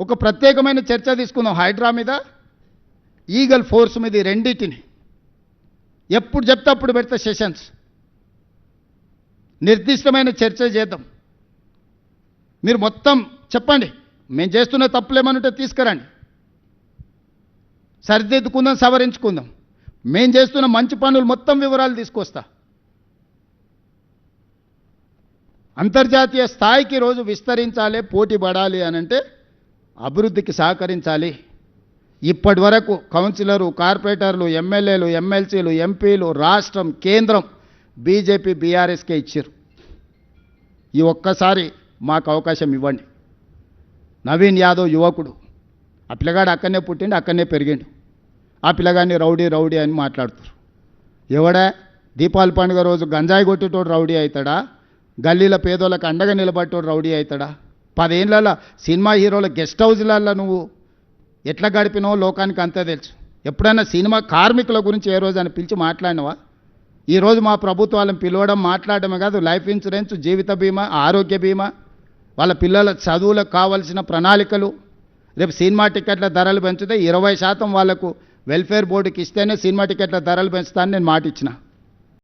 ఒక ప్రత్యేకమైన చర్చ తీసుకుందాం హైడ్రా మీద ఈగల్ ఫోర్స్ మీద రెండింటిని. ఎప్పుడు చెప్తే అప్పుడు పెడతా సెషన్స్. నిర్దిష్టమైన చర్చ చేద్దాం. మీరు మొత్తం చెప్పండి. మేము చేస్తున్న తప్పులేమనుంటే తీసుకురండి. సరిదిద్దుకుందాం సవరించుకుందాం. మేము చేస్తున్న మంచి పనులు మొత్తం వివరాలు తీసుకొస్తా. అంతర్జాతీయ స్థాయికి రోజు విస్తరించాలి పోటీ పడాలి అని అంటే అభివృద్ధికి సహకరించాలి. ఇప్పటి వరకు కౌన్సిలరు కార్పొరేటర్లు ఎమ్మెల్యేలు ఎమ్మెల్సీలు ఎంపీలు రాష్ట్రం కేంద్రం బీజేపీ బీఆర్ఎస్కే ఇచ్చారు ఈ ఒక్కసారి మాకు అవకాశం ఇవ్వండి. నవీన్ యాదవ్ యువకుడు. ఆ పిల్లగాడు అక్కడనే పుట్టిండు అక్కడనే పెరిగిండు. ఆ పిల్లగాడిని రౌడీ రౌడీ అని మాట్లాడుతారు ఎవడా? దీపావళి పండుగ రోజు గంజాయి కొట్టేటోడు రౌడీ అవుతాడా? గల్లీల పేదోళ్ళకి అండగా నిలబడేటోడు రౌడీ అవుతాడా? పదేళ్ళ సినిమా హీరోల గెస్ట్ హౌస్లలో నువ్వు ఎట్లా గడిపినావో లోకానికి అంతా తెలుసు. ఎప్పుడైనా సినిమా కార్మికుల గురించి ఏ రోజు అని పిలిచి మాట్లాడినవా? ఈరోజు మా ప్రభుత్వాలను పిలవడం మాట్లాడడమే కాదు లైఫ్ ఇన్సూరెన్స్ జీవిత బీమా ఆరోగ్య బీమా వాళ్ళ పిల్లల చదువులకు కావలసిన ప్రణాళికలు. రేపు సినిమా టికెట్ల ధరలు పెంచితే ఇరవై శాతం వాళ్ళకు వెల్ఫేర్ బోర్డుకి ఇస్తేనే సినిమా టికెట్ల ధరలు పెంచుతానని నేను మాట ఇచ్చిన